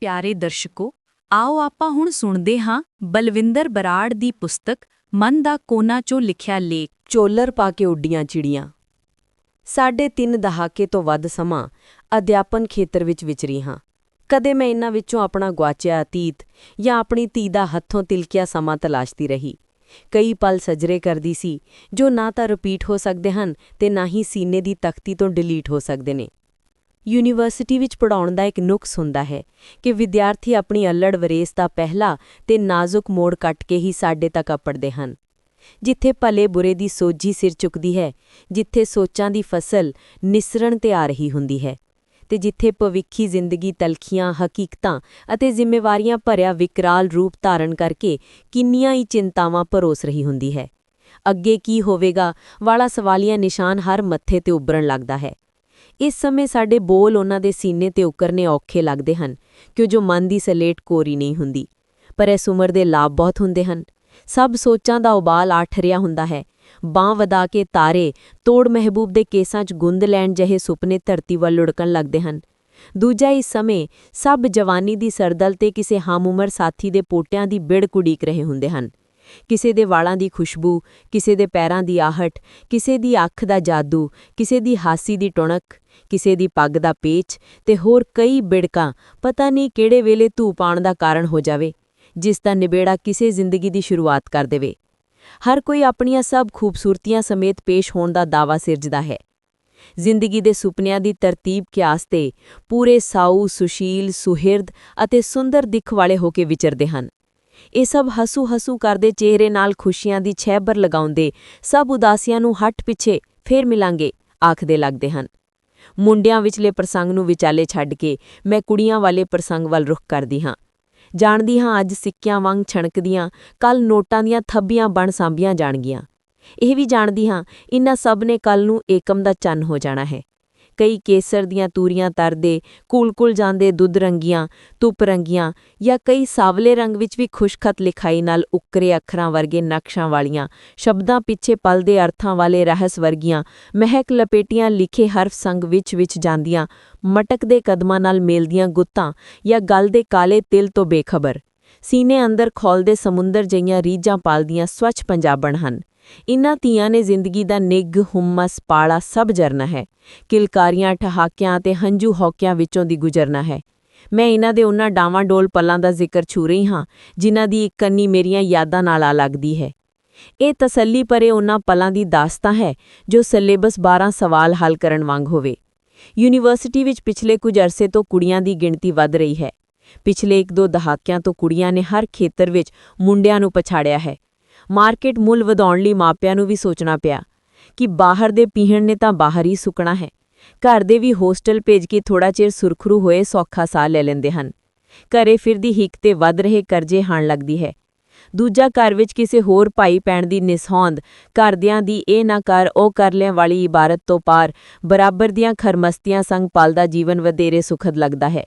ਪਿਆਰੇ ਦਰਸ਼ਕੋ, ਆਓ ਆਪਾਂ ਹੁਣ ਸੁਣਦੇ ਹਾਂ ਬਲਵਿੰਦਰ ਬਰਾੜ ਦੀ ਪੁਸਤਕ ਮਨ ਦਾ ਕੋਨਾ ਚੋਂ ਲਿਖਿਆ ਲੇਖ। ਚੋਲਰ ਪਾ ਕੇ ਉੱਡੀਆਂ ਚਿੜੀਆਂ। ਸਾਢੇ ਤਿੰਨ ਦਹਾਕੇ ਤੋਂ ਵੱਧ ਸਮਾਂ ਅਧਿਆਪਨ ਖੇਤਰ ਵਿੱਚ ਵਿਚਰੀ ਹਾਂ। ਕਦੇ ਮੈਂ ਇਹਨਾਂ ਵਿੱਚੋਂ ਆਪਣਾ ਗੁਆਚਿਆ ਅਤੀਤ ਜਾਂ ਆਪਣੀ ਧੀ ਦਾ ਹੱਥੋਂ ਤਿਲਕਿਆ ਸਮਾਂ ਤਲਾਸ਼ਦੀ ਰਹੀ। ਕਈ ਪਲ ਸਜਰੇ ਕਰਦੀ ਸੀ, ਜੋ ਨਾ ਤਾਂ ਰਿਪੀਟ ਹੋ ਸਕਦੇ ਹਨ ਤੇ ਨਾ ਹੀ ਸੀਨੇ ਦੀ ਤਖਤੀ ਤੋਂ ਡਿਲੀਟ ਹੋ ਸਕਦੇ ਨੇ। ਯੂਨੀਵਰਸਿਟੀ ਵਿੱਚ ਪੜਾਉਣ ਦਾ ਇੱਕ ਨੁਕਸ ਹੁੰਦਾ ਹੈ ਕਿ ਵਿਦਿਆਰਥੀ ਆਪਣੀ ਅਲੜ ਵਰੇਸ ਦਾ ਪਹਿਲਾ ਤੇ ਨਾਜ਼ੁਕ ਮੋੜ ਕੱਟ ਕੇ ਹੀ ਸਾਡੇ ਤੱਕ ਅਪੜਦੇ ਹਨ। ਜਿੱਥੇ ਭਲੇ ਬੁਰੇ ਦੀ ਸੋਝੀ ਸਿਰ ਚੁੱਕਦੀ ਹੈ, ਜਿੱਥੇ ਸੋਚਾਂ ਦੀ ਫਸਲ ਨਿਸਰਣ ਤੇ ਆ ਰਹੀ ਹੁੰਦੀ ਹੈ ਤੇ ਜਿੱਥੇ ਭਵਿੱਖੀ ਜ਼ਿੰਦਗੀ ਤਲਖੀਆਂ, ਹਕੀਕਤਾਂ ਅਤੇ ਜ਼ਿੰਮੇਵਾਰੀਆਂ ਭਰਿਆ ਵਿਕਰਾਲ ਰੂਪ ਧਾਰਨ ਕਰਕੇ ਕਿੰਨੀਆਂ ਹੀ ਚਿੰਤਾਵਾਂ ਪਰੋਸ ਰਹੀ ਹੁੰਦੀ ਹੈ। ਅੱਗੇ ਕੀ ਹੋਵੇਗਾ ਵਾਲਾ ਸਵਾਲੀਆ ਨਿਸ਼ਾਨ ਹਰ ਮੱਥੇ ਤੇ ਉੱਭਰਨ ਲੱਗਦਾ ਹੈ। ਇਸ ਸਮੇਂ ਸਾਡੇ ਬੋਲ ਉਹਨਾਂ ਦੇ ਸੀਨੇ ਤੇ ਉਕਰਨੇ ਔਖੇ ਲੱਗਦੇ ਹਨ ਕਿਉਂ ਜੋ ਮਨ ਦੀ ਸਲੇਟ ਕੋਰੀ ਨਹੀਂ ਹੁੰਦੀ। ਪਰ ਇਸ ਉਮਰ ਦੇ ਲਾਭ ਬਹੁਤ ਹੁੰਦੇ ਹਨ। ਸਭ ਸੋਚਾਂ ਦਾ ਉਬਾਲ ਆ ਠਰਿਆ ਹੁੰਦਾ ਹੈ। ਬਾਹ ਵਧਾ ਕੇ ਤਾਰੇ, ਤੋੜ ਮਹਿਬੂਬ ਦੇ ਕੇਸਾਂ 'ਚ ਗੁੰਦ ਲੈਣ ਜਿਹੇ ਸੁਪਨੇ ਧਰਤੀ ਵੱਲ ਲੁੜਕਣ ਲੱਗਦੇ ਹਨ। ਦੂਜਾ ਇਸ ਸਮੇਂ ਸਭ ਜਵਾਨੀ ਦੀ ਸਰਦਲ ਤੇ ਕਿਸੇ ਹਮਉਮਰ ਸਾਥੀ ਦੇ ਪੋਟਿਆਂ ਦੀ ਬਿੜ ਕੁੜੀਕ ਰਹੇ ਹੁੰਦੇ ਹਨ। ਕਿਸੇ ਦੇ ਵਾਲਾਂ ਦੀ ਖੁਸ਼ਬੂ, ਕਿਸੇ ਦੇ ਪੈਰਾਂ ਦੀ ਆਹਟ, ਕਿਸੇ ਦੀ ਅੱਖ ਦਾ ਜਾਦੂ, ਕਿਸੇ ਦੀ ਹਾਸੀ ਦੀ ਟੁਣਕ ਕਿਸੇ ਦੀ ਪੱਗ ਦਾ ਪੇਚ ਤੇ ਹੋਰ ਕਈ ਬਿੜਕਾਂ, ਪਤਾ ਨਹੀਂ ਕਿਹੜੇ ਵੇਲੇ ਧੂ ਪਾਣ ਦਾ ਕਾਰਨ ਹੋ ਜਾਵੇ, ਜਿਸ ਦਾ ਨਿਬੇੜਾ ਕਿਸੇ ਜ਼ਿੰਦਗੀ ਦੀ ਸ਼ੁਰੂਆਤ ਕਰ ਦੇਵੇ। ਹਰ ਕੋਈ ਆਪਣੀਆਂ ਸਭ ਖੂਬਸੂਰਤੀਆਂ ਸਮੇਤ ਪੇਸ਼ ਹੋਣ ਦਾ ਦਾਵਾ ਸਿਰਜਦਾ ਹੈ। ਜ਼ਿੰਦਗੀ ਦੇ ਸੁਪਨਿਆਂ ਦੀ ਤਰਤੀਬ ਕਿਆਸ ਤੇ ਪੂਰੇ ਸਾਊ, ਸੁਸ਼ੀਲ, ਸੁਹਿਰਦ ਅਤੇ ਸੁੰਦਰ ਦਿੱਖ ਵਾਲੇ ਹੋ ਕੇ ਵਿਚਰਦੇ ਹਨ। ਇਹ ਸਭ ਹਸੂ ਹਸੂ ਕਰਦੇ ਚਿਹਰੇ ਨਾਲ ਖੁਸ਼ੀਆਂ ਦੀ ਛੈਬਰ ਲਗਾਉਂਦੇ ਸਭ ਉਦਾਸੀਆਂ ਨੂੰ ਹੱਟ ਪਿੱਛੇ ਫੇਰ ਮਿਲਾਂਗੇ, ਆਖਦੇ ਲੱਗਦੇ ਹਨ। ਮੁੰਡਿਆਂ ਵਿਚਲੇ ਪ੍ਰਸੰਗ ਨੂੰ ਵਿਚਾਲੇ ਛੱਡ ਕੇ ਮੈਂ ਕੁੜੀਆਂ ਵਾਲੇ ਪ੍ਰਸੰਗ ਵੱਲ ਰੁਖ ਕਰਦੀ ਹਾਂ। ਜਾਣਦੀ ਹਾਂ ਅੱਜ ਸਿੱਕਿਆਂ ਵਾਂਗ ਛਣਕਦੀਆਂ ਕੱਲ ਨੋਟਾਂ ਦੀਆਂ ਥੱਬੀਆਂ ਬਣ ਸਾਂਭੀਆਂ ਜਾਣਗੀਆਂ। ਇਹ ਵੀ ਜਾਣਦੀ ਹਾਂ, ਇਨ੍ਹਾਂ ਸਭ ਨੇ ਕੱਲ ਨੂੰ ਏਕਮ ਦਾ ਚੰਨ ਹੋ ਜਾਣਾ ਹੈ। ਕਈ ਕੇਸਰ ਦੀਆਂ ਤੂਰੀਆਂ ਤਰਦੇ, ਕੂਲ-ਕੂਲ ਜਾਂਦੇ ਦੁੱਧ ਰੰਗੀਆਂ, ਧੁੱਪ ਰੰਗੀਆਂ ਜਾਂ ਕਈ ਸਾਵਲੇ ਰੰਗ ਵਿੱਚ ਵੀ ਖੁਸ਼ਖਤ ਲਿਖਾਈ ਨਾਲ ਉੱਕਰੇ ਅੱਖਰਾਂ ਵਰਗੇ ਨਕਸ਼ਾਂ ਵਾਲੀਆਂ ਸ਼ਬਦਾਂ ਪਿੱਛੇ ਪਲਦੇ ਅਰਥਾਂ ਵਾਲੇ ਰਹੱਸ ਵਰਗੀਆਂ ਮਹਿਕ ਲਪੇਟੀਆਂ ਲਿਖੇ ਹਰਫ ਸੰਗ ਵਿੱਚ ਵਿੱਚ ਜਾਂਦੀਆਂ ਮਟਕਦੇ ਕਦਮਾਂ ਨਾਲ ਮੇਲਦੀਆਂ ਗੁੱਤਾਂ ਜਾਂ ਗਲ ਦੇ ਕਾਲੇ ਤਿਲ ਤੋਂ ਬੇਖਬਰ। ਸੀਨੇ ਅੰਦਰ ਖੋਲਦੇ ਸਮੁੰਦਰ ਜਈਆਂ ਰੀਝਾਂ ਪਾਲਦੀਆਂ ਸਵੱਛ ਪੰਜਾਬਣ ਹਨ। ਇਨ੍ਹਾਂ ਧੀਆਂ ਨੇ ਜ਼ਿੰਦਗੀ ਦਾ ਨਿੱਘ, ਹੁਮਸ ਪਾਲਾ ਸਭ ਜਰਨਾ ਹੈ। ਕਿਲਕਾਰੀਆਂ, ਠਹਾਕਿਆਂ ਤੇ ਹੰਝੂ ਹੌਕਿਆਂ ਵਿੱਚੋਂ ਦੀ ਗੁਜ਼ਰਨਾ ਹੈ। ਮੈਂ ਇਹਨਾਂ ਦੇ ਉਹਨਾਂ ਡਾਵਾਂ ਡੋਲ ਪਲਾਂ ਦਾ ਜ਼ਿਕਰ ਛੂ ਰਹੀ ਹਾਂ, ਜਿਨ੍ਹਾਂ ਦੀ ਇੱਕ ਕੰਨੀ ਮੇਰੀਆਂ ਯਾਦਾਂ ਨਾਲ ਆ ਲੱਗਦੀ ਹੈ। ਇਹ ਤਸੱਲੀ ਪਰੇ ਉਹਨਾਂ ਪਲਾਂ ਦੀ ਦਾਸਤਾਂ ਹੈ, ਜੋ ਸਿਲੇਬਸ 12 ਸਵਾਲ ਹੱਲ ਕਰਨ ਵਾਂਗ ਹੋਵੇ। ਯੂਨੀਵਰਸਿਟੀ ਵਿੱਚ ਪਿਛਲੇ ਕੁਝ ਅਰਸੇ ਤੋਂ ਕੁੜੀਆਂ ਦੀ ਗਿਣਤੀ ਵੱਧ ਰਹੀ ਹੈ। ਪਿਛਲੇ ਇੱਕ ਦੋ ਦਹਾਕਿਆਂ ਤੋਂ ਕੁੜੀਆਂ ਨੇ ਹਰ ਖੇਤਰ ਵਿੱਚ ਮੁੰਡਿਆਂ ਨੂੰ ਪਛਾੜਿਆ ਹੈ। ਮਾਰਕੀਟ ਮੁੱਲ ਵਧਾਉਣ ਲਈ ਮਾਪਿਆਂ ਨੂੰ ਵੀ ਸੋਚਣਾ ਪਿਆ ਕਿ ਬਾਹਰ ਦੇ ਪੀਹਣ ਨੇ ਤਾਂ ਬਾਹਰ ਹੀ ਸੁੱਕਣਾ ਹੈ। ਘਰ ਦੇ ਵੀ ਹੋਸਟਲ ਭੇਜ ਕੇ ਥੋੜਾ ਚਿਰ ਸੁਰਖਰੂ ਹੋਏ ਸੌਖਾ ਸਾਹ ਲੈ ਲੈਂਦੇ ਹਨ। ਘਰੇ ਫਿਰਦੀ ਹਿੱਕ ਤੇ ਵੱਧ ਰਹੇ ਕਰਜ਼ੇ ਹਾਣ ਲੱਗਦੀ ਹੈ। ਦੂਜਾ ਘਰ ਵਿੱਚ ਕਿਸੇ ਹੋਰ ਭਾਈ ਪੈਣ ਦੀ ਨਿਸਹੌਂਦ ਘਰਦਿਆਂ ਦੀ ਇਹ ਨਾ ਕਰ, ਉਹ ਕਰ ਲਿਆਂ ਵਾਲੀ ਇਬਾਰਤ ਤੋਂ ਪਾਰ, ਬਰਾਬਰ ਦੀਆਂ ਖਰਮਸਤੀਆਂ ਸੰਗ ਪਲਦਾ ਜੀਵਨ ਵਧੇਰੇ ਸੁਖਦ ਲੱਗਦਾ ਹੈ।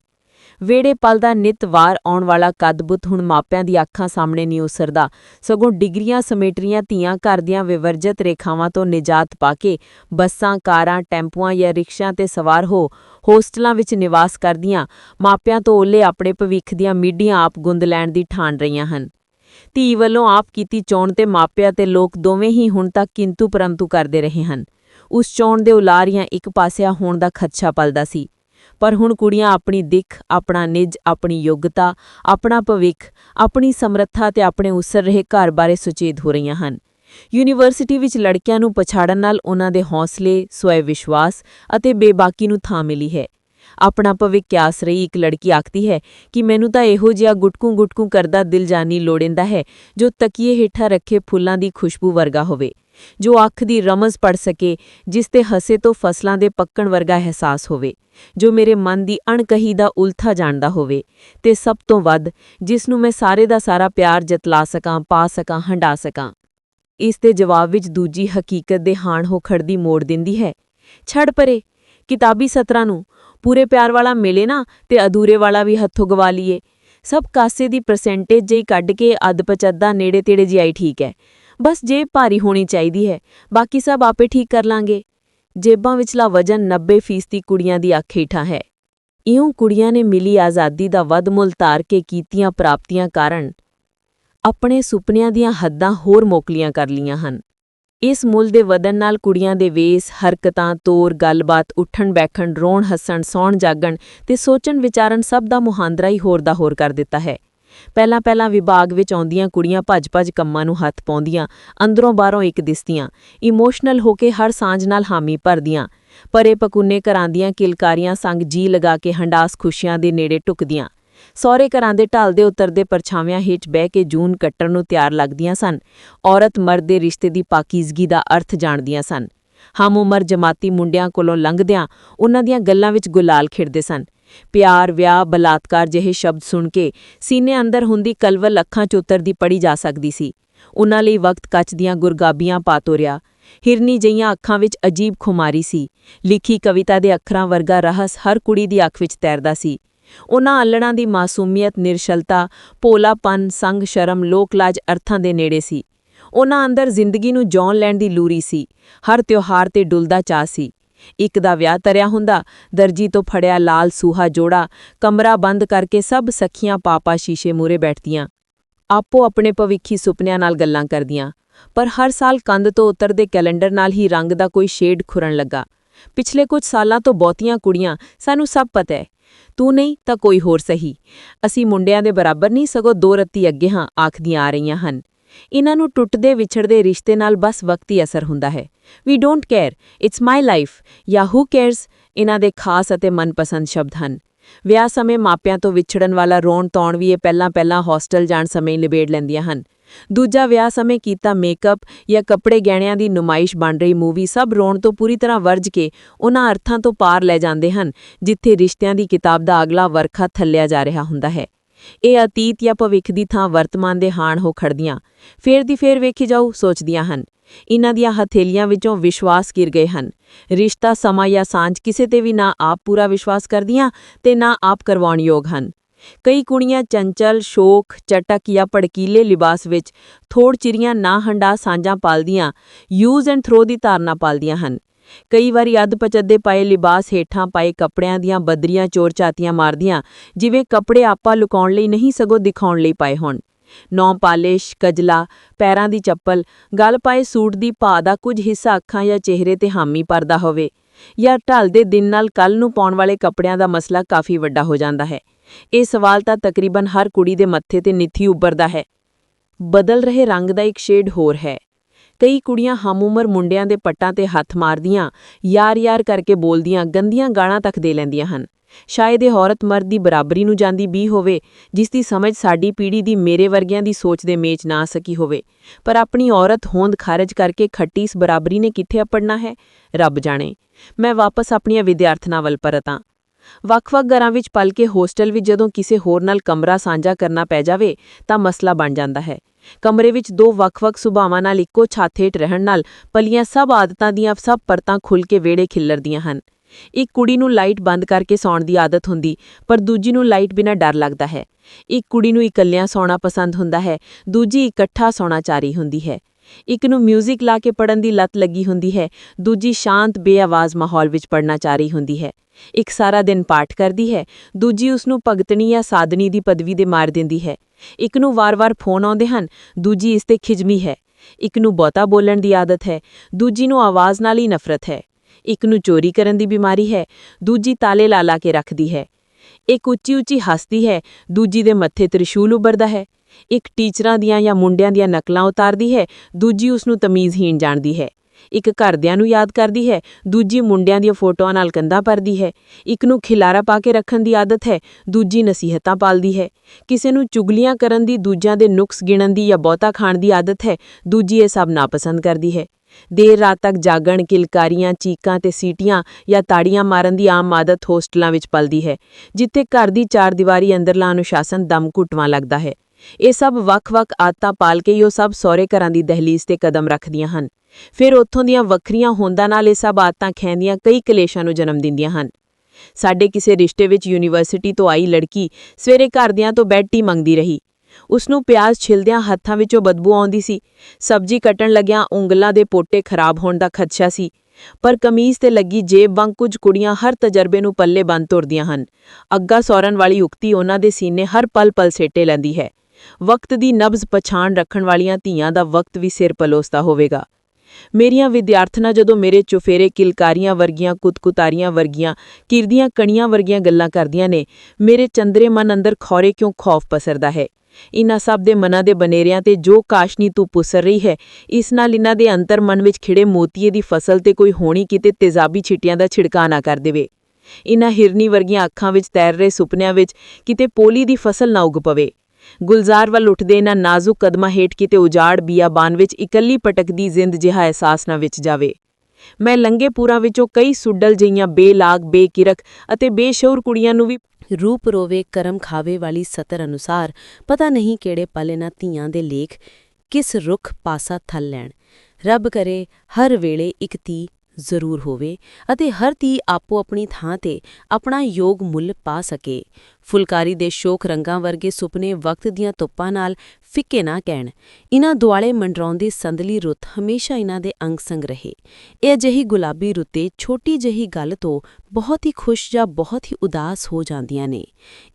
ਵੇੜੇ ਪਲ ਦਾ ਨਿਤ ਵਾਰ ਆਉਣ ਵਾਲਾ ਕਦਬੁੱਤ ਹੁਣ ਮਾਪਿਆਂ ਦੀ ਅੱਖਾਂ ਸਾਹਮਣੇ ਨਹੀਂ ਉਸਰਦਾ। ਸਗੋਂ ਡਿਗਰੀਆਂ, ਸਮੇਟਰੀਆਂ, ਧੀਆਂ ਘਰ ਦੀਆਂ ਵਿਵਰਜਤ ਰੇਖਾਵਾਂ ਤੋਂ ਨਿਜਾਤ ਪਾ ਕੇ ਬੱਸਾਂ, ਕਾਰਾਂ, ਟੈਂਪੂਆਂ ਜਾਂ ਰਿਕਸ਼ਿਆਂ ਤੇ ਸਵਾਰ ਹੋ ਹੋਸਟਲਾਂ ਵਿੱਚ ਨਿਵਾਸ ਕਰਦੀਆਂ ਮਾਪਿਆਂ ਤੋਂ ਓਲੇ ਆਪਣੇ ਭਵਿੱਖ ਦੀਆਂ ਮੀਡੀਆਂ ਆਪ ਗੁੰਦ ਲੈਣ ਦੀ ਠਾਣ ਰਹੀਆਂ ਹਨ। ਧੀ ਵੱਲੋਂ ਆਪ ਕੀਤੀ ਚੋਣ ਤੇ ਮਾਪਿਆਂ ਤੇ ਲੋਕ ਦੋਵੇਂ ਹੀ ਹੁਣ ਤੱਕ ਕਿੰਤੂ ਪਰੰਤੂ ਕਰਦੇ ਰਹੇ ਹਨ। ਉਸ ਚੋਣ ਦੇ ਉਲਾਰੀਆਂ ਇੱਕ ਪਾਸਿਆ ਹੋਣ ਦਾ ਖਦਸ਼ਾ ਪਲਦਾ ਸੀ। ਪਰ ਹੁਣ ਕੁੜੀਆਂ ਆਪਣੀ ਦਿੱਖ, ਆਪਣਾ ਨਿੱਜ, ਆਪਣੀ ਯੋਗਤਾ, ਆਪਣਾ ਭਵਿੱਖ, ਆਪਣੀ ਸਮਰੱਥਾ ਤੇ ਆਪਣੇ ਉਸਰ ਰਹੇ ਘਰ ਬਾਰੇ ਸੁਚੇਤ ਹੋ ਰਹੀਆਂ ਹਨ। ਯੂਨੀਵਰਸਿਟੀ ਵਿੱਚ ਲੜਕਿਆਂ ਨੂੰ ਪਛਾੜਨ ਨਾਲ ਉਹਨਾਂ ਦੇ ਹੌਸਲੇ, ਸਵੈ ਵਿਸ਼ਵਾਸ ਅਤੇ ਬੇਬਾਕੀ ਨੂੰ ਥਾਂ ਮਿਲੀ ਹੈ। ਆਪਣਾ ਭਵਿੱਖ ਕਿਆਸ ਰਹੀ ਇੱਕ ਲੜਕੀ ਆਖਦੀ ਹੈ ਕਿ ਮੈਨੂੰ ਤਾਂ ਇਹੋ ਜਿਹਾ ਗੁਟਕੂ ਗੁਟਕੂ ਕਰਦਾ ਦਿਲ ਜਾਨੀ ਲੋੜਿੰਦਾ ਹੈ ਜੋ ਤਕੀਏ ਹੇਠਾਂ ਰੱਖੇ ਫੁੱਲਾਂ ਦੀ ਖੁਸ਼ਬੂ ਵਰਗਾ ਹੋਵੇ। ਜੋ ਅੱਖ ਦੀ ਰਮਜ਼ ਪੜ ਸਕੇ, ਜਿਸ ਤੇ ਹਸੇ ਤੋਂ ਫਸਲਾਂ ਦੇ ਪੱਕਣ ਵਰਗਾ ਅਹਿਸਾਸ ਹੋਵੇ, ਜੋ ਮੇਰੇ ਮਨ ਦੀ ਅਣਕਹੀ ਦਾ ਉਲਥਾ ਜਾਣਦਾ ਹੋਵੇ, ਤੇ ਸਭ ਤੋਂ ਵੱਧ ਜਿਸ ਨੂੰ ਮੈਂ ਸਾਰੇ ਦਾ ਸਾਰਾ ਪਿਆਰ ਜਤਲਾ ਸਕਾਂ, ਪਾ ਸਕਾਂ ਹੰਡਾ ਸਕਾਂ। ਇਸ ਦੇ ਜਵਾਬ ਵਿੱਚ ਦੂਜੀ ਹਕੀਕਤ ਦੇ ਹਾਣ ਹੋ ਖੜਦੀ ਮੋੜ ਦਿੰਦੀ ਹੈ, ਛੱਡ ਪਰੇ, ਕਿਤਾਬੀ ਸਤਰਾਂ ਨੂੰ, ਪੂਰੇ ਪਿਆਰ ਵਾਲਾ ਮਿਲੇ ਨਾ, ਤੇ ਅਧੂਰੇ ਵਾਲਾ ਵੀ ਹੱਥੋਂ ਗਵਾ ਲਈਏ। ਸਭ ਕਾਸੇ ਦੀ ਪਰਸੈਂਟੇਜ ਜਿਹੀ ਕੱਢ ਕੇ ਅੱਧ ਪਚੱਦਾ ਨੇੜੇ ਤੇੜੇ ਜੀ ਆਈ ਠੀਕ ਹੈ ਬਸ ਜੇਬ ਭਾਰੀ ਹੋਣੀ ਚਾਹੀਦੀ ਹੈ। ਬਾਕੀ ਸਭ ਆਪੇ ਠੀਕ ਕਰ ਲਾਂਗੇ। ਜੇਬਾਂ ਵਿਚਲਾ ਵਜਨ 90% ਕੁੜੀਆਂ ਦੀ ਅੱਖ ਹੇਠਾਂ ਹੈ। ਇਉਂ ਕੁੜੀਆਂ ਨੇ ਮਿਲੀ ਆਜ਼ਾਦੀ ਦਾ ਵੱਧ ਮੁੱਲ ਤਾਰ ਕੇ ਕੀਤੀਆਂ ਪ੍ਰਾਪਤੀਆਂ ਕਾਰਨ ਆਪਣੇ ਸੁਪਨਿਆਂ ਦੀਆਂ ਹੱਦਾਂ ਹੋਰ ਮੋਕਲੀਆਂ ਕਰ ਲੀਆਂ ਹਨ। ਇਸ ਮੁੱਲ ਦੇ ਵਧਣ ਨਾਲ ਕੁੜੀਆਂ ਦੇ ਵੇਸ, ਹਰਕਤਾਂ, ਤੋਰ, ਗੱਲਬਾਤ, ਉੱਠਣ, ਬੈਠਣ, ਰੋਣ, ਹੱਸਣ, ਸੌਣ, ਜਾਗਣ ਤੇ ਸੋਚਣ ਵਿਚਾਰਨ ਸਭ ਦਾ ਮੁਹਾਂਦਰਾ ਹੀ ਹੋਰ ਦਾ ਹੋਰ ਕਰ ਦਿੱਤਾ ਹੈ। ਪਹਿਲਾਂ ਪਹਿਲਾਂ ਵਿਭਾਗ ਵਿੱਚ ਆਉਂਦੀਆਂ ਕੁੜੀਆਂ ਭੱਜ-ਭੱਜ ਕੰਮਾਂ ਨੂੰ ਹੱਥ ਪਾਉਂਦੀਆਂ, ਅੰਦਰੋਂ ਬਾਹਰੋਂ ਇੱਕ ਦਿਸਦੀਆਂ, ਇਮੋਸ਼ਨਲ ਹੋ ਕੇ ਹਰ ਸਾਂਝ ਨਾਲ ਹਾਮੀ ਭਰਦੀਆਂ, ਪਰੇ ਪਕੁੰਨੇ ਘਰਾਂ ਦੀਆਂ ਕਿਲਕਾਰੀਆਂ ਸੰਗ ਜੀ ਲਗਾ ਕੇ ਹੰਡਾਸ ਖੁਸ਼ੀਆਂ ਦੇ ਨੇੜੇ ਟੁਕਦੀਆਂ, ਸਹੁਰੇ ਘਰਾਂ ਦੇ ਢਲਦੇ ਉਤਰਦੇ ਪਰਛਾਵਿਆਂ ਹੇਠ ਬਹਿ ਕੇ ਜੂਨ ਕੱਟਣ ਨੂੰ ਤਿਆਰ ਲੱਗਦੀਆਂ ਸਨ, ਔਰਤ ਮਰਦ ਦੇ ਰਿਸ਼ਤੇ ਦੀ ਪਾਕੀਜ਼ਗੀ ਦਾ ਅਰਥ ਜਾਣਦੀਆਂ ਸਨ, ਹਮ ਉਮਰ ਜਮਾਤੀ ਮੁੰਡਿਆਂ ਕੋਲੋਂ ਲੰਘਦਿਆਂ ਉਹਨਾਂ ਦੀਆਂ ਗੱਲਾਂ ਵਿੱਚ ਗੁਲਾਲ ਖਿੜਦੇ ਸਨ ਪਿਆਰ, ਵਿਆਹ, ਬਲਾਤਕਾਰ ਜਿਹੇ ਸ਼ਬਦ ਸੁਣ ਕੇ ਸੀਨੇ ਅੰਦਰ ਹੁੰਦੀ ਕਲਵਲ ਅੱਖਾਂ 'ਚ ਉਤਰਦੀ ਪੜੀ ਜਾ ਸਕਦੀ ਸੀ। ਉਹਨਾਂ ਲਈ ਵਕਤ ਕੱਚ ਦੀਆਂ ਗੁਰਗਾਬੀਆਂ ਪਾ ਤੋਰਿਆ। ਹਿਰਨੀ ਜਈਆਂ ਅੱਖਾਂ ਵਿੱਚ ਅਜੀਬ ਖੁਮਾਰੀ ਸੀ। ਲਿਖੀ ਕਵਿਤਾ ਦੇ ਅੱਖਰਾਂ ਵਰਗਾ ਰਹੱਸ ਹਰ ਕੁੜੀ ਦੀ ਅੱਖ ਵਿੱਚ ਤੈਰਦਾ ਸੀ। ਉਹਨਾਂ ਅਲੜਾਂ ਦੀ ਮਾਸੂਮੀਅਤ, ਨਿਰਸ਼ਲਤਾ ਪੋਲਾਪਨ ਸੰਗ, ਸ਼ਰਮ ਲੋਕਲਾਜ ਅਰਥਾਂ ਦੇ ਨੇੜੇ ਸੀ। ਉਹਨਾਂ ਅੰਦਰ ਜ਼ਿੰਦਗੀ ਨੂੰ ਜੌਣ ਲੈਣ ਦੀ ਲੂਰੀ ਸੀ। ਹਰ ਤਿਉਹਾਰ ਤੇ ਡੁੱਲਦਾ ਚਾਹ ਸੀ। ਇੱਕ ਦਾ ਵਿਆਹ ਤਰਿਆ ਹੁੰਦਾ, ਦਰਜੀ ਤੋਂ ਫੜਿਆ ਲਾਲ ਸੂਹਾ ਜੋੜਾ, ਕਮਰਾ ਬੰਦ ਕਰਕੇ ਸਭ ਸਖੀਆਂ ਪਾਪਾ ਸ਼ੀਸ਼ੇ ਮੂਰੇ ਬੈਠਦੀਆਂ, ਆਪੋ ਆਪਣੇ ਭਵਿੱਖੀ ਸੁਪਨਿਆਂ ਨਾਲ ਗੱਲਾਂ ਕਰਦੀਆਂ, ਪਰ ਹਰ ਸਾਲ ਕੰਧ ਤੋਂ ਉਤਰਦੇ ਕੈਲੰਡਰ ਨਾਲ ਹੀ ਰੰਗ ਦਾ ਕੋਈ ਸ਼ੇਡ ਖੁਰਨ ਲੱਗਾ। ਪਿਛਲੇ ਕੁਝ ਸਾਲਾਂ ਤੋਂ ਬਹੁਤੀਆਂ ਕੁੜੀਆਂ, ਸਾਨੂੰ ਸਭ ਪਤਾ ਹੈ, ਤੂੰ ਨਹੀਂ ਤਾਂ ਕੋਈ ਹੋਰ ਸਹੀ, ਅਸੀਂ ਮੁੰਡਿਆਂ ਦੇ ਬਰਾਬਰ ਨਹੀਂ ਸਗੋਂ ਦੋ ਰੱਤੀ ਅੱਗੇ ਹਾਂ, ਆਖਦੀਆਂ ਆ ਰਹੀਆਂ ਹਨ। ਇਹਨਾਂ ਨੂੰ ਟੁੱਟਦੇ ਵਿਛੜਦੇ ਰਿਸ਼ਤੇ ਨਾਲ ਬਸ ਵਕਤੀ ਅਸਰ ਹੁੰਦਾ ਹੈ। We don't care it's my life ਜਾਂ ਹੂ ਕੇਅਰਸ ਇਹਨਾਂ ਦੇ ਖਾਸ ਅਤੇ ਮਨਪਸੰਦ ਸ਼ਬਦ ਹਨ। ਵਿਆਹ ਸਮੇਂ ਮਾਪਿਆਂ ਤੋਂ ਵਿਛੜਨ ਵਾਲਾ ਰੋਣ ਤੌਣ ਵੀ ਇਹ ਪਹਿਲਾਂ ਪਹਿਲਾਂ ਹੌਸਟਲ ਜਾਣ ਸਮੇਂ ਹੀ ਨਿਬੇੜ ਲੈਂਦੀਆਂ ਹਨ। ਦੂਜਾ ਵਿਆਹ ਸਮੇਂ ਕੀਤਾ ਮੇਕਅਪ ਜਾਂ ਕੱਪੜੇ ਗਹਿਣਿਆਂ ਦੀ ਨੁਮਾਇਸ਼ ਬਣ ਰਹੀ ਮੂਵੀ ਸਭ ਰੋਣ ਤੋਂ ਪੂਰੀ ਤਰ੍ਹਾਂ ਵਰਜ ਕੇ ਉਹਨਾਂ ਅਰਥਾਂ ਤੋਂ ਪਾਰ ਲੈ ਜਾਂਦੇ ਹਨ, ਜਿੱਥੇ ਰਿਸ਼ਤਿਆਂ ਦੀ ਕਿਤਾਬ ਦਾ ਅਗਲਾ ਵਰਖਾ ਥੱਲਿਆ ਜਾ ਰਿਹਾ ਹੁੰਦਾ ਹੈ। ਇਹ ਅਤੀਤ ਜਾਂ ਭਵਿੱਖ ਦੀ ਥਾਂ ਵਰਤਮਾਨ ਦੇ ਹਾਣ ਹੋ ਖੜਦੀਆਂ। ਫੇਰ ਦੀ ਫੇਰ ਵੇਖੀ ਜਾਊ, ਸੋਚਦੀਆਂ ਹਨ। ਇਹਨਾਂ ਦੀਆਂ ਹਥੇਲੀਆਂ ਵਿੱਚੋਂ ਵਿਸ਼ਵਾਸ ਗਿਰ ਗਏ ਹਨ। ਰਿਸ਼ਤਾ, ਸਮਾਂ ਜਾਂ ਸਾਂਝ ਕਿਸੇ ਤੇ ਵੀ ਨਾ ਆਪ ਪੂਰਾ ਵਿਸ਼ਵਾਸ ਕਰਦੀਆਂ ਤੇ ਨਾ ਆਪ ਕਰਵਾਉਣ ਯੋਗ ਹਨ। ਕਈ ਕੁੜੀਆਂ ਚੰਚਲ, ਸ਼ੋਕ, ਚਟਕ ਜਾਂ ਭੜਕੀਲੇ ਲਿਬਾਸ ਵਿੱਚ ਥੋੜ ਚਿਰੀਆਂ ਨਾ ਹੰਡਾ ਸਾਂਝਾਂ ਪਾਲਦੀਆਂ, ਯੂਜ਼ ਐਂਡ ਥਰੋ ਦੀ ਧਾਰਨਾ ਪਾਲਦੀਆਂ ਹਨ। ਕਈ ਵਾਰੀ ਅੱਧ ਪਚੱਦੇ ਪਾਏ ਲਿਬਾਸ ਹੇਠਾਂ ਪਾਏ ਕੱਪੜਿਆਂ ਦੀਆਂ ਬਦਰੀਆਂ, ਚੋਰ ਚਾਤੀਆਂ ਮਾਰਦੀਆਂ, ਜਿਵੇਂ ਕੱਪੜੇ ਆਪਾ ਲੁਕਾਉਣ ਲਈ ਨਹੀਂ ਸਗੋਂ ਦਿਖਾਉਣ ਲਈ ਪਾਏ ਹੋਣ। ਨੌ ਪਾਲਿਸ਼, ਕਜਲਾ, ਪੈਰਾਂ ਦੀ ਚੱਪਲ, ਗਲ ਪਾਏ ਸੂਟ ਦੀ ਭਾ ਦਾ ਕੁਝ ਹਿੱਸਾ ਅੱਖਾਂ ਜਾਂ ਚਿਹਰੇ ਤੇ ਹਾਮੀ ਪਰਦਾ ਹੋਵੇ ਜਾਂ ਢਲਦੇ ਦਿਨ ਨਾਲ ਕੱਲ ਨੂੰ ਪਾਉਣ ਵਾਲੇ ਕੱਪੜਿਆਂ ਦਾ ਮਸਲਾ ਕਾਫੀ ਵੱਡਾ ਹੋ ਜਾਂਦਾ ਹੈ। ਇਹ ਸਵਾਲ ਤਾਂ ਤਕਰੀਬਨ ਹਰ ਕੁੜੀ ਦੇ ਮੱਥੇ ਤੇ ਨਿੱਥੀ ਉੱਭਰਦਾ ਹੈ। ਬਦਲ ਰਹੇ ਰੰਗ ਦਾ ਇੱਕ ਸ਼ੇਡ ਹੋਰ ਹੈ। ਕਈ ਕੁੜੀਆਂ ਹਮਉਮਰ ਮੁੰਡਿਆਂ ਦੇ ਪੱਟਾਂ ਤੇ ਹੱਥ ਮਾਰਦੀਆਂ ਯਾਰ-ਯਾਰ ਕਰਕੇ ਬੋਲਦੀਆਂ, ਗੰਦੀਆਂ ਗਾਲਾਂ ਤੱਕ ਦੇ ਲੈਂਦੀਆਂ ਹਨ। ਸ਼ਾਇਦ ਇਹ ਔਰਤ ਮਰਦ ਦੀ ਬਰਾਬਰੀ ਨੂੰ ਜਾਂਦੀ ਵੀ ਹੋਵੇ, ਜਿਸ ਦੀ ਸਮਝ ਸਾਡੀ ਪੀੜ੍ਹੀ ਦੀ ਮੇਰੇ ਵਰਗਿਆਂ ਦੀ ਸੋਚ ਦੇ ਮੇਚ ਨਾ ਸਕੀ ਹੋਵੇ। ਪਰ ਆਪਣੀ ਔਰਤ ਹੋਂਦ ਖਾਰਜ ਕਰਕੇ ਖੱਟੀ ਇਸ ਬਰਾਬਰੀ ਨੇ ਕਿੱਥੇ ਅਪੜਨਾ ਹੈ? ਰੱਬ ਜਾਣੇ, ਮੈਂ ਵਾਪਸ ਆਪਣੀਆਂ ਵਿਦਿਆਰਥਣਾਂ ਵੱਲ ਪਰਤਾਂ। ਵੱਖ-ਵੱਖ ਘਰਾਂ ਵਿੱਚ ਪਲ ਕੇ ਹੋਸਟਲ ਵਿੱਚ ਜਦੋਂ ਕਿਸੇ ਹੋਰ ਨਾਲ ਕਮਰਾ ਸਾਂਝਾ ਕਰਨਾ ਪੈ ਜਾਵੇ, ਤਾਂ ਮਸਲਾ ਬਣ ਜਾਂਦਾ ਹੈ। ਕਮਰੇ ਵਿੱਚ ਦੋ ਵੱਖ-ਵੱਖ ਸੁਭਾਵਾਂ ਨਾਲ ਇੱਕੋ ਛੱਤ ਹੇਠ ਰਹਿਣ ਨਾਲ ਪਲੀਆਂ ਸਭ ਆਦਤਾਂ ਦੀਆਂ ਸਭ ਪਰਤਾਂ ਖੁੱਲ ਕੇ ਵਿਹੜੇ ਖਿੱਲਰਦੀਆਂ ਹਨ। ਇੱਕ ਕੁੜੀ ਨੂੰ ਲਾਈਟ ਬੰਦ ਕਰਕੇ ਸੌਣ ਦੀ ਆਦਤ ਹੁੰਦੀ, ਪਰ ਦੂਜੀ ਨੂੰ ਲਾਈਟ ਬਿਨਾਂ ਡਰ ਲੱਗਦਾ ਹੈ। ਇੱਕ ਕੁੜੀ ਨੂੰ ਇਕੱਲਿਆਂ ਸੌਣਾ ਪਸੰਦ ਹੁੰਦਾ ਹੈ, ਦੂਜੀ ਇਕੱਠਾ ਸੌਣਾ ਚਾਰੀ ਹੁੰਦੀ ਹੈ। ਇੱਕ ਨੂੰ 뮤직 ਲਾ ਕੇ ਪੜਨ ਦੀ ਲਤ ਲੱਗੀ ਹੁੰਦੀ ਹੈ, ਦੂਜੀ ਸ਼ਾਂਤ, ਬੇਆਵਾਜ਼ ਮਾਹੌਲ ਵਿੱਚ ਪੜਨਾ ਰਹੀ ਹੁੰਦੀ ਹੈ। ਇੱਕ ਸਾਰਾ ਦਿਨ ਪਾਠ ਕਰਦੀ ਹੈ, ਦੂਜੀ ਉਸ ਨੂੰ ਭਗਤਣੀ ਜਾਂ ਸਾਧਨੀ ਦੀ ਪਦਵੀ ਦੇ ਮਾਰ ਦਿੰਦੀ ਹੈ। ਇੱਕ ਨੂੰ ਵਾਰ-ਵਾਰ ਫੋਨ ਆਉਂਦੇ ਹਨ, ਦੂਜੀ ਇਸ ਤੇ ਖਿਜਮੀ ਹੈ। ਇੱਕ ਨੂੰ ਬਹੁਤਾ ਬੋਲਣ ਦੀ ਆਦਤ ਹੈ, ਦੂਜੀ ਨੂੰ ਆਵਾਜ਼ ਨਾਲ ਹੀ ਨਫ਼ਰਤ ਹੈ। ਇੱਕ ਨੂੰ ਚੋਰੀ ਕਰਨ ਦੀ ਬਿਮਾਰੀ ਹੈ, ਦੂਜੀ ਤਾਲੇ ਲਾ ਲਾ ਕੇ ਰੱਖਦੀ ਹੈ। ਇੱਕ ਉੱਚੀ ਉੱਚੀ ਹੱਸਦੀ ਹੈ, ਦੂਜੀ ਦੇ ਮੱਥੇ ਤ੍ਰਿਸ਼ੂਲ ਉੱਭਰਦਾ ਹੈ। ਇੱਕ ਟੀਚਰਾਂ ਦੀਆਂ ਜਾਂ ਮੁੰਡਿਆਂ ਦੀਆਂ ਨਕਲਾਂ ਉਤਾਰਦੀ ਹੈ, ਦੂਜੀ ਉਸ ਨੂੰ ਤਮੀਜ਼ਹੀਣ ਜਾਣਦੀ ਹੈ। ਇੱਕ ਘਰਦਿਆਂ ਨੂੰ ਯਾਦ ਕਰਦੀ ਹੈ, ਦੂਜੀ ਮੁੰਡਿਆਂ ਦੀਆਂ ਫੋਟੋਆਂ ਨਾਲ ਕੰਧਾਂ ਭਰਦੀ ਹੈ। ਇੱਕ ਨੂੰ ਖਿਲਾਰਾ ਪਾ ਕੇ ਰੱਖਣ ਦੀ ਆਦਤ ਹੈ, ਦੂਜੀ ਨਸੀਹਤਾਂ ਪਾਲਦੀ ਹੈ। ਕਿਸੇ ਨੂੰ ਚੁਗਲੀਆਂ ਕਰਨ ਦੀ, ਦੂਜਿਆਂ ਦੇ ਨੁਕਸ ਗਿਣਨ ਦੀ ਜਾਂ ਬਹੁਤਾ ਖਾਣ ਦੀ ਆਦਤ ਹੈ, ਦੂਜੀ ਇਹ ਸਭ ਨਾਪਸੰਦ ਕਰਦੀ ਹੈ। ਦੇਰ ਰਾਤ ਤੱਕ ਜਾਗਣ, ਕਿਲਕਾਰੀਆਂ, ਚੀਕਾਂ ਤੇ ਸੀਟੀਆਂ ਜਾਂ ਤਾੜੀਆਂ ਮਾਰਨ ਦੀ ਆਮ ਆਦਤ ਹੋਸਟਲਾਂ ਵਿੱਚ ਪਲਦੀ ਹੈ, ਜਿੱਥੇ ਘਰ ਦੀ ਚਾਰ ਦੀਵਾਰੀ ਅੰਦਰਲਾ ਅਨੁਸ਼ਾਸਨ ਦਮ ਘੁੱਟਵਾਂ ਲੱਗਦਾ ਹੈ। ਇਹ ਸਭ ਵੱਖ-ਵੱਖ ਆਦਤਾਂ ਪਾਲ ਕੇ ਹੀ ਉਹ ਸਭ ਸਹੁਰੇ ਘਰਾਂ ਦੀ ਦਹਲੀਜ਼ ਤੇ ਕਦਮ ਰੱਖਦੀਆਂ ਹਨ। ਫਿਰ ਉੱਥੋਂ ਦੀਆਂ ਵੱਖਰੀਆਂ ਹੋਂਦਾਂ ਨਾਲ ਇਹ ਸਭ ਆਦਤਾਂ ਖੈਂਦੀਆਂ ਕਈ ਕਲੇਸ਼ਾਂ ਨੂੰ ਜਨਮ ਦਿੰਦੀਆਂ ਹਨ। ਸਾਡੇ ਕਿਸੇ ਰਿਸ਼ਤੇ ਵਿੱਚ ਯੂਨੀਵਰਸਿਟੀ ਤੋਂ ਆਈ ਲੜਕੀ ਸਵੇਰੇ ਘਰਦਿਆਂ ਤੋਂ ਬੈੱਡ ਟੀ ਮੰਗਦੀ ਰਹੀ। ਉਸ ਨੂੰ ਪਿਆਜ਼ ਛਿਲਦਿਆਂ ਹੱਥਾਂ ਵਿੱਚੋਂ ਬਦਬੂ ਆਉਂਦੀ ਸੀ। ਸਬਜ਼ੀ ਕੱਟਣ ਲੱਗਿਆਂ ਉਂਗਲਾਂ ਦੇ ਪੋਟੇ ਖਰਾਬ ਹੋਣ ਦਾ ਖਦਸ਼ਾ ਸੀ। ਪਰ ਕਮੀਜ਼ ਤੇ ਲੱਗੀ ਜੇਬ ਵਾਂਗ ਕੁਝ ਕੁੜੀਆਂ ਹਰ ਤਜਰਬੇ ਨੂੰ ਪੱਲੇ ਬੰਨ ਤੁਰਦੀਆਂ ਹਨ। ਅੱਗਾ ਸੌਰਨ ਵਾਲੀ ਉਕਤੀ ਉਹਨਾਂ ਦੇ ਸੀਨੇ ਹਰ ਪਲ ਪਲ ਸੇਟੇ ਲੈਂਦੀ ਹੈ। ਵਕਤ ਦੀ ਨਬਜ਼ ਪਛਾਣ ਰੱਖਣ ਵਾਲੀਆਂ ਧੀਆਂ ਦਾ ਵਕਤ ਵੀ ਸਿਰ ਪਲੋਸਦਾ ਹੋਵੇਗਾ। ਮੇਰੀਆਂ ਵਿਦਿਆਰਥਣਾਂ ਜਦੋਂ ਮੇਰੇ ਚੁਫੇਰੇ ਕਿਲਕਾਰੀਆਂ ਵਰਗੀਆਂ, ਕੁਤਕੁਤਾਰੀਆਂ ਵਰਗੀਆਂ, ਕਿਰਦੀਆਂ ਕਣੀਆਂ ਵਰਗੀਆਂ ਗੱਲਾਂ ਕਰਦੀਆਂ ਨੇ, ਮੇਰੇ ਚੰਦਰੇ ਮਨ ਅੰਦਰ ਖੌਰੇ ਕਿਉਂ ਖੌਫ ਪਸਰਦਾ ਹੈ? ਇਨ੍ਹਾਂ ਸਭ ਦੇ ਮਨਾਂ ਦੇ ਬਨੇਰਿਆਂ ਤੇ ਜੋ ਕਾਸ਼ਨੀ ਤੂੰ ਪੁਸਰ ਰਹੀ ਹੈ, ਇਸ ਨਾਲ ਇਨ੍ਹਾਂ ਦੇ ਅੰਤਰ ਮਨ ਵਿੱਚ ਖਿੜੇ ਮੋਤੀਏ ਦੀ ਫਸਲ ਤੇ ਕੋਈ ਹੋਣੀ ਕਿਤੇ ਤੇਜ਼ਾਬੀ ਛਿੱਟਿਆਂ ਦਾ ਛਿੜਕਾ ਨਾ ਕਰ ਦੇਵੇ। ਇਨ੍ਹਾਂ ਹਿਰਨੀ ਵਰਗੀਆਂ ਅੱਖਾਂ ਵਿੱਚ ਤੈਰ ਰਹੇ ਸੁਪਨਿਆਂ ਵਿੱਚ ਕਿਤੇ ਪੋਲੀ ਦੀ ਫਸਲ ਨਾ ਉਗ ਪਵੇ। ਗੁਲਜ਼ਾਰ ਵੱਲ ਉੱਠਦੇ ਇਹਨਾਂ ਨਾਜ਼ੁਕ ਕਦਮਾਂ ਹੇਠ ਕਿਤੇ ਉਜਾੜ ਬੀਆਬਾਨ ਵਿੱਚ ਇਕੱਲੀ ਪਟਕਦੀ ਜ਼ਿੰਦ ਜਿਹਾ ਅਹਿਸਾਸ ਨਾ ਵਿੱਚ ਜਾਵੇ। ਮੈਂ ਲੰਗੇਪੁਰਾ ਵਿੱਚੋਂ ਕਈ ਸੁੱਡਲ ਜਿਹੀਆਂ ਬੇਲਾਗ, ਬੇਕਿਰਕ ਅਤੇ ਬੇਸ਼ੌਰ ਕੁੜੀਆਂ ਨੂੰ ਵੀ ਰੂਪ ਰੋਵੇ ਕਰਮ ਖਾਵੇ ਵਾਲੀ ਸਤਰ ਅਨੁਸਾਰ ਪਤਾ ਨਹੀਂ ਕਿਹੜੇ ਪਲ ਇਹਨਾਂ ਧੀਆਂ ਦੇ ਲੇਖ ਕਿਸ ਰੁੱਖ ਪਾਸਾ ਥੱਲ ਲੈਣ। ਰੱਬ ਕਰੇ ਹਰ ਵੇਲੇ ਇੱਕ ਧੀ ਜ਼ਰੂਰ ਹੋਵੇ ਅਤੇ ਹਰ ਧੀ ਆਪੋ ਆਪਣੀ ਥਾਂ ਤੇ ਆਪਣਾ ਯੋਗ ਮੁੱਲ ਪਾ ਸਕੇ। ਫੁਲਕਾਰੀ ਦੇ ਸ਼ੋਖ ਰੰਗਾਂ ਵਰਗੇ ਸੁਪਨੇ ਵਕਤ ਦੀਆਂ ਧੁੱਪਾਂ ਨਾਲ ਫਿੱਕੇ ਨਾ ਕਹਿਣ। ਇਹਨਾਂ ਦੁਆਲੇ ਮੰਡਰਾਉਂਦੀ ਸੰਦਲੀ ਰੁੱਤ ਹਮੇਸ਼ਾ ਇਹਨਾਂ ਦੇ ਅੰਗ ਸੰਗ ਰਹੇ। ਇਹ ਅਜਿਹੀ ਗੁਲਾਬੀ ਰੁੱਤੇ ਛੋਟੀ ਜਿਹੀ ਗੱਲ ਤੋਂ ਬਹੁਤ ਹੀ ਖੁਸ਼ ਜਾਂ ਬਹੁਤ ਹੀ ਉਦਾਸ ਹੋ ਜਾਂਦੀਆਂ ਨੇ।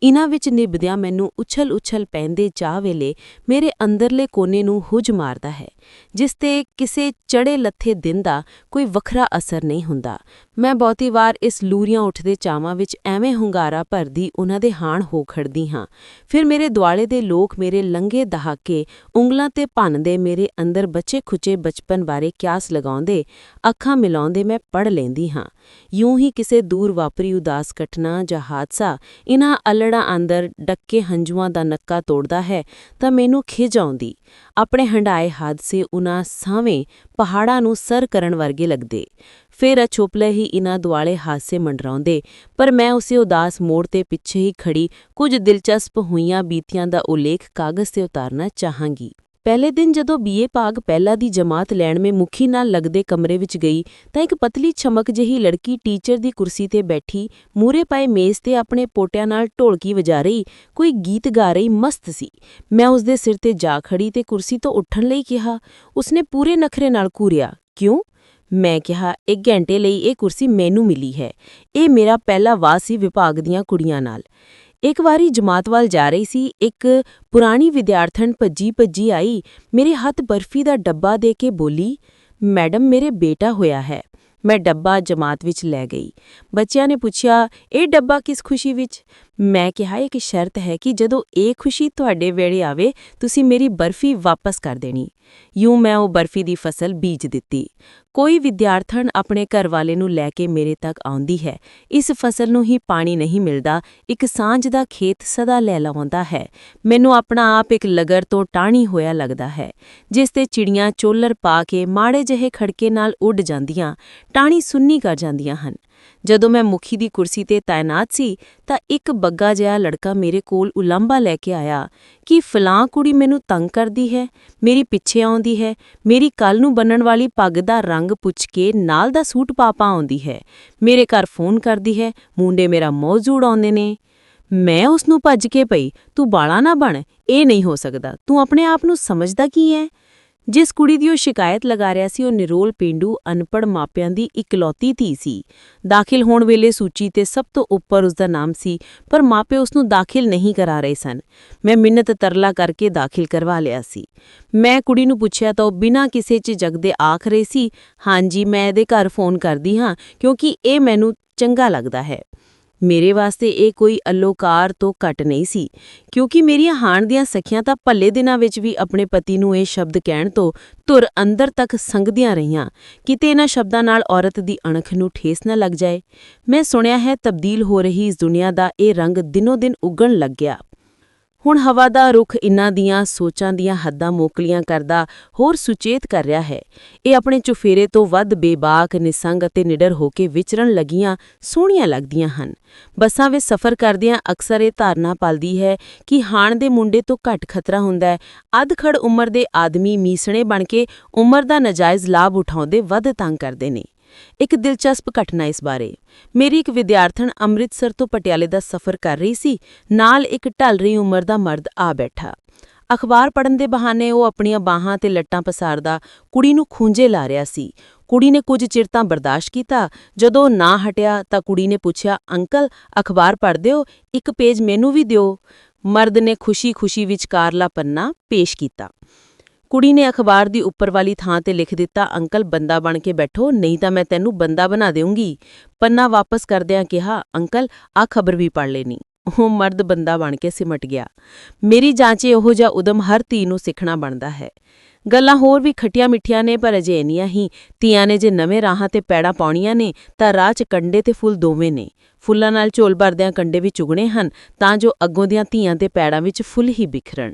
ਇਨ੍ਹਾਂ ਵਿੱਚ ਨਿਭਦਿਆਂ ਮੈਨੂੰ ਉਛਲ-ਉਛਲ ਪੈਂਦੇ ਚਾਹ ਵੇਲੇ ਮੇਰੇ ਅੰਦਰਲੇ ਕੋਨੇ ਨੂੰ ਹੁਜ ਮਾਰਦਾ ਹੈ, ਜਿਸ ਤੇ ਕਿਸੇ ਚੜੇ ਲੱਥੇ ਦਿਨ ਦਾ ਕੋਈ ਵੱਖਰਾ ਅਸਰ ਨਹੀਂ ਹੁੰਦਾ। ਮੈਂ ਬਹੁਤੀ ਵਾਰ ਇਸ ਲੂਰੀਆਂ ਉੱਠਦੇ ਚਾਵਾਂ ਵਿੱਚ ਐਵੇਂ ਹੁੰਗਾਰਾ ਭਰਦੀ ਉਹਨਾਂ ਦੇ ਹਾਣ ਹੋ ਖੜਦੀ ਹਾਂ। ਫਿਰ ਮੇਰੇ ਦੁਆਲੇ ਦੇ ਲੋਕ ਮੇਰੇ ਲੰਗੇ ਦਹਾਕੇ, ਉਂਗਲਾਂ ਤੇ ਭੰਨਦੇ ਮੇਰੇ ਅੰਦਰ ਬਚੇ ਖੁਚੇ ਬਚਪਨ ਬਾਰੇ ਕਿਆਸ ਲਗਾਉਂਦੇ, ਅੱਖਾਂ ਮਿਲਾਉਂਦੇ ਮੈਂ ਪੜ ਲੈਂਦੀ ਹਾਂ। ਯੂੰ ਹੀ ਕਿਸੇ ਦੂਰ ਵਾਪਰੀ ਉਦਾਸ ਘਟਨਾ ਜਾਂ ਹਾਦਸਾ ਇਨ੍ਹਾਂ ਅਲੜਾਂ ਅੰਦਰ ਡੱਕੇ ਹੰਝੂਆਂ ਦਾ ਨੱਕਾ ਤੋੜਦਾ ਹੈ ਤਾਂ ਮੈਨੂੰ ਖਿਜ ਆਉਂਦੀ। ਆਪਣੇ ਹੰਡਾਏ ਹਾਦਸੇ ਉਨ੍ਹਾਂ ਸਾਵੇਂ ਪਹਾੜਾਂ ਨੂੰ ਸਰ ਕਰਨ ਵਰਗੇ ਲੱਗਦੇ। ਫਿਰ ਅਛੋਪਲੇ ਹੀ ਇਨ੍ਹਾਂ ਦੁਆਲੇ ਹਾਸੇ ਮੰਡਰਾਉਂਦੇ, ਪਰ ਮੈਂ ਉਸੇ ਉਦਾਸ ਮੋੜ ਤੇ ਪਿੱਛੇ ਹੀ ਖੜੀ ਕੁਝ ਦਿਲਚਸਪ ਹੋਈਆਂ ਬੀਤੀਆਂ ਦਾ ਉਲੇਖ ਕਾਗਜ਼ ਤੇ ਉਤਾਰਨਾ ਚਾਹਾਂਗੀ। ਪਹਿਲੇ ਦਿਨ ਜਦੋਂ ਬੀਏ ਭਾਗ ਪਹਿਲਾ ਦੀ ਜਮਾਤ ਲੈਣ ਮੇ ਮੁਖੀ ਨਾਲ ਲੱਗਦੇ ਕਮਰੇ ਵਿੱਚ ਗਈ, ਤਾਂ ਇੱਕ ਪਤਲੀ ਚਮਕ ਜਿਹੀ ਲੜਕੀ ਟੀਚਰ ਦੀ ਕੁਰਸੀ ਤੇ ਬੈਠੀ ਮੂਰੇ ਪਾਏ ਮੇਜ਼ ਤੇ ਆਪਣੇ ਪੋਟਿਆਂ ਨਾਲ ਢੋਲਕੀ ਵਜਾ ਰਹੀ, ਕੋਈ ਗੀਤ ਗਾ ਰਹੀ ਮਸਤ ਸੀ। ਮੈਂ ਉਸ ਦੇ ਸਿਰ ਤੇ ਜਾ ਖੜੀ ਤੇ ਕੁਰਸੀ ਤੋਂ ਉੱਠਣ ਲਈ ਕਿਹਾ, ਉਸਨੇ ਪੂਰੇ ਨਖਰੇ ਨਾਲ ਘੂਰਿਆ, ਕਿਉਂ? ਮੈਂ ਕਿਹਾ, ਇੱਕ ਘੰਟੇ ਲਈ ਇਹ ਕੁਰਸੀ ਮੈਨੂੰ ਮਿਲੀ ਹੈ। ਇਹ ਮੇਰਾ ਪਹਿਲਾ ਵਾਰ ਸੀ ਵਿਭਾਗ ਦੀਆਂ ਕੁੜੀਆਂ ਨਾਲ। ਇੱਕ ਵਾਰੀ ਜਮਾਤ ਵੱਲ ਜਾ ਰਹੀ ਸੀ, ਇੱਕ ਪੁਰਾਣੀ ਵਿਦਿਆਰਥਣ ਭੱਜੀ ਭੱਜੀ ਆਈ, ਮੇਰੇ ਹੱਥ ਬਰਫੀ ਦਾ ਡੱਬਾ ਦੇ ਕੇ ਬੋਲੀ, ਮੈਡਮ, ਮੇਰੇ ਬੇਟਾ ਹੋਇਆ ਹੈ। ਮੈਂ ਡੱਬਾ ਜਮਾਤ ਵਿੱਚ ਲੈ ਗਈ। ਬੱਚਿਆਂ ਨੇ ਪੁੱਛਿਆ, ਇਹ ਡੱਬਾ ਕਿਸ ਖੁਸ਼ੀ ਵਿੱਚ? ਮੈਂ ਕਿਹਾ ਇੱਕ ਸ਼ਰਤ ਹੈ ਕਿ ਜਦੋਂ ਇਹ ਖੁਸ਼ੀ ਤੁਹਾਡੇ ਵੇੜੇ ਆਵੇ, ਤੁਸੀਂ ਮੇਰੀ ਬਰਫੀ ਵਾਪਸ ਕਰ ਦੇਣੀ। ਯੂੰ ਮੈਂ ਉਹ ਬਰਫੀ ਦੀ ਫਸਲ ਬੀਜ ਦਿੱਤੀ। ਕੋਈ ਵਿਦਿਆਰਥਣ ਆਪਣੇ ਘਰ ਵਾਲੇ ਨੂੰ ਲੈ ਕੇ ਮੇਰੇ ਤੱਕ ਆਉਂਦੀ ਹੈ। ਇਸ ਫਸਲ ਨੂੰ ਹੀ ਪਾਣੀ ਨਹੀਂ ਮਿਲਦਾ, ਇੱਕ ਸਾਂਝ ਦਾ ਖੇਤ ਸਦਾ ਲੈ ਲਾਉਂਦਾ ਹੈ। ਮੈਨੂੰ ਆਪਣਾ ਆਪ ਇੱਕ ਲਗਰ ਤੋਂ ਟਾਣੀ ਹੋਇਆ ਲੱਗਦਾ ਹੈ, ਜਿਸ ਤੇ ਚਿੜੀਆਂ ਚੋਲਰ ਪਾ ਕੇ ਮਾੜੇ ਜਿਹੇ ਖੜਕੇ ਨਾਲ ਉੱਡ ਜਾਂਦੀਆਂ। ਟਾਣੀ ਸੁੰਨੀ ਕਰ ਜਾਂਦੀਆਂ ਹਨ। ਜਦੋਂ ਮੈਂ ਮੁਖੀ ਦੀ ਕੁਰਸੀ ਤੇ ਤਾਇਨਾਤ ਸੀ, ਤਾਂ ਇੱਕ ਬੱਗਾ ਜਿਹਾ ਲੜਕਾ ਮੇਰੇ ਕੋਲ ਉਲੰਭਾ ਲੈ ਕੇ ਆਇਆ ਕਿ ਫਲਾਂ ਕੁੜੀ ਮੈਨੂੰ ਤੰਗ ਕਰਦੀ ਹੈ, ਮੇਰੀ ਪਿੱਛੇ ਆਉਂਦੀ ਹੈ, ਮੇਰੀ ਕੱਲ ਨੂੰ ਬੰਨਣ ਵਾਲੀ ਪੱਗ ਦਾ ਰੰਗ ਪੁੱਛ ਕੇ ਨਾਲ ਦਾ ਸੂਟ ਪਾਪਾ ਆਉਂਦੀ ਹੈ, ਮੇਰੇ ਘਰ ਫੋਨ ਕਰਦੀ ਹੈ, ਮੁੰਡੇ ਮੇਰਾ ਮੌਜੂਦ ਆਉਂਦੇ ਨੇ। ਮੈਂ ਉਸ ਨੂੰ ਭੱਜ ਕੇ ਪਈ, ਤੂੰ ਬਾਲਾ ਨਾ ਬਣ, ਇਹ ਨਹੀਂ ਹੋ ਸਕਦਾ, ਤੂੰ ਆਪਣੇ ਆਪ ਨੂੰ ਸਮਝਦਾ ਕੀ ਹੈ? ਜਿਸ ਕੁੜੀ ਦੀ ਉਹ ਸ਼ਿਕਾਇਤ ਲਗਾ ਰਿਹਾ ਸੀ, ਉਹ ਨਿਰੋਲ ਪਿੰਡੂ ਅਨਪੜ ਮਾਪਿਆਂ ਦੀ ਇਕਲੌਤੀ ਧੀ ਸੀ। ਦਾਖਲ ਹੋਣ ਵੇਲੇ ਸੂਚੀ ਤੇ ਸਭ ਤੋਂ ਉੱਪਰ ਉਸ ਦਾ ਨਾਮ ਸੀ, ਪਰ ਮਾਪੇ ਉਸ ਨੂੰ ਦਾਖਲ ਨਹੀਂ ਕਰਾ ਰਹੇ ਸਨ। ਮੈਂ ਮਿੰਨਤ ਤਰਲਾ ਕਰਕੇ ਦਾਖਲ ਕਰਵਾ ਲਿਆ ਸੀ। ਮੈਂ ਕੁੜੀ ਨੂੰ ਪੁੱਛਿਆ, ਤਾਂ ਉਹ ਬਿਨਾਂ ਕਿਸੇ ਝਿਜਕ ਦੇ ਆਖ ਰਹੀ ਸੀ, ਹਾਂਜੀ, ਮੈਂ ਇਹਦੇ ਘਰ ਫੋਨ ਕਰਦੀ ਹਾਂ, ਕਿਉਂਕਿ ਇਹ ਮੈਨੂੰ ਚੰਗਾ ਲੱਗਦਾ ਹੈ। ਮੇਰੇ ਵਾਸਤੇ ਇਹ ਕੋਈ ਅਲੋਕਾਰ ਤੋਂ ਘੱਟ ਨਹੀਂ ਸੀ, ਕਿਉਂਕਿ ਮੇਰੀਆਂ ਹਾਣ ਦੀਆਂ ਸਖੀਆਂ ਤਾਂ ਭੱਲੇ ਦਿਨਾਂ ਵਿੱਚ ਵੀ ਆਪਣੇ ਪਤੀ ਨੂੰ ਇਹ ਸ਼ਬਦ ਕਹਿਣ ਤੋਂ ਧੁਰ ਅੰਦਰ ਤੱਕ ਸੰਗਦੀਆਂ ਰਹੀਆਂ, ਕਿਤੇ ਇਹਨਾਂ ਸ਼ਬਦਾਂ ਨਾਲ ਔਰਤ ਦੀ ਅਣਖ ਨੂੰ ਠੇਸ ਨਾ ਲੱਗ ਜਾਏ। ਮੈਂ ਸੁਣਿਆ ਹੈ ਤਬਦੀਲ ਹੋ ਰਹੀ ਇਸ ਦੁਨੀਆ ਦਾ ਇਹ ਰੰਗ ਦਿਨੋ ਦਿਨ ਉੱਗਣ ਲੱਗ ਗਿਆ। ਹੁਣ ਹਵਾ ਦਾ ਰੁਖ ਇਨ੍ਹਾਂ ਦੀਆਂ ਸੋਚਾਂ ਦੀਆਂ ਹੱਦਾਂ ਮੋਕਲੀਆਂ ਕਰਦਾ, ਹੋਰ ਸੁਚੇਤ ਕਰ ਰਿਹਾ ਹੈ। ਇਹ ਆਪਣੇ ਚੁਫੇਰੇ ਤੋਂ ਵੱਧ ਬੇਬਾਕ, ਨਿਸੰਗ ਅਤੇ ਨਿਡਰ ਹੋ ਕੇ ਵਿਚਰਨ ਲੱਗੀਆਂ, ਸੋਹਣੀਆਂ ਲੱਗਦੀਆਂ ਹਨ। ਬੱਸਾਂ ਵਿੱਚ ਸਫ਼ਰ ਕਰਦਿਆਂ ਅਕਸਰ ਇਹ ਧਾਰਨਾ ਪਲਦੀ ਹੈ ਕਿ ਹਾਣ ਦੇ ਮੁੰਡੇ ਤੋਂ ਘੱਟ ਖਤਰਾ ਹੁੰਦਾ ਹੈ। ਅਧਖੜ ਉਮਰ ਦੇ ਆਦਮੀ ਮੀਸਣੇ ਬਣ ਕੇ ਉਮਰ ਦਾ ਨਜਾਇਜ਼ ਲਾਭ ਉਠਾਉਂਦੇ ਵੱਧ ਤੰਗ ਕਰਦੇ ਨੇ। ਇੱਕ ਦਿਲਚਸਪ ਘਟਨਾ ਇਸ ਬਾਰੇ। ਮੇਰੀ ਇੱਕ ਵਿਦਿਆਰਥਣ ਅੰਮ੍ਰਿਤਸਰ ਤੋਂ ਪਟਿਆਲੇ ਦਾ ਸਫ਼ਰ ਕਰ ਰਹੀ ਸੀ, ਨਾਲ ਇੱਕ ਢਲ ਰਹੀ ਉਮਰ ਦਾ ਮਰਦ ਆ ਬੈਠਾ। ਅਖਬਾਰ ਪੜਨ ਦੇ ਬਹਾਨੇ ਉਹ ਆਪਣੀਆਂ ਬਾਹਾਂ ਤੇ ਲੱਟਾਂ ਪਸਾਰਦਾ ਕੁੜੀ ਨੂੰ ਖੂੰਜੇ ਲਾ ਰਿਹਾ ਸੀ। ਕੁੜੀ ਨੇ ਕੁਝ ਚਿਰ ਤਾਂ ਬਰਦਾਸ਼ਤ ਕੀਤਾ, ਜਦੋਂ ਨਾ ਹਟਿਆ ਤਾਂ ਕੁੜੀ ਨੇ ਪੁੱਛਿਆ, ਅੰਕਲ, ਅਖਬਾਰ ਪੜ੍ਹਦੇ ਹੋ? ਇੱਕ ਪੇਜ ਮੈਨੂੰ ਵੀ ਦਿਓ। ਮਰਦ ਨੇ ਖੁਸ਼ੀ-ਖੁਸ਼ੀ ਵਿਚਕਾਰਲਾ ਪੰਨਾ ਪੇਸ਼ ਕੀਤਾ। ਕੁੜੀ ਨੇ ਅਖਬਾਰ ਦੀ ਉੱਪਰ ਵਾਲੀ ਥਾਂ ਤੇ ਲਿਖ ਦਿੱਤਾ, ਅੰਕਲ, ਬੰਦਾ ਬਣ ਕੇ ਬੈਠੋ, ਨਹੀਂ ਤਾਂ ਮੈਂ ਤੈਨੂੰ ਬੰਦਾ ਬਣਾ ਦੇਵਾਂਗੀ ਪੰਨਾ ਵਾਪਸ ਕਰਦਿਆਂ ਕਿਹਾ, ਅੰਕਲ ਆ ਖਬਰ ਵੀ ਪੜ੍ਹ ਲੈਣੀ। ਉਹ ਮਰਦ ਬੰਦਾ ਬਣ ਕੇ ਸਿਮਟ ਗਿਆ। ਮੇਰੀ ਜਾਂਚੇ ਉਹੋ ਜਿਹਾ ਉਦਮ ਹਰ ਧੀ ਨੂੰ ਸਿੱਖਣਾ ਬਣਦਾ ਹੈ। ਗੱਲਾਂ ਹੋਰ ਵੀ ਖੱਟੀਆਂ ਮਿੱਠੀਆਂ ਨੇ, ਪਰ ਅਜੇ ਇੰਨੀਆਂ ਹੀ। ਧੀਆਂ ਨੇ ਜੇ ਨਵੇਂ ਰਾਹਾਂ ਤੇ ਪੈੜਾ ਪਾਉਣੀਆਂ ਨੇ, ਤਾਂ ਰਾਹ 'ਚ ਕੰਡੇ ਤੇ ਫੁੱਲ ਦੋਵੇਂ ਨੇ। ਫੁੱਲਾਂ ਨਾਲ ਝੋਲ ਭਰਦਿਆਂ ਕੰਡੇ ਵੀ ਚੁਗਣੇ ਹਨ, ਤਾਂ ਜੋ ਅੱਗੋਂ ਦੀਆਂ ਧੀਆਂ ਤੇ ਪੈੜਾਂ ਵਿੱਚ ਫੁੱਲ ਹੀ ਬਿਖਰਨ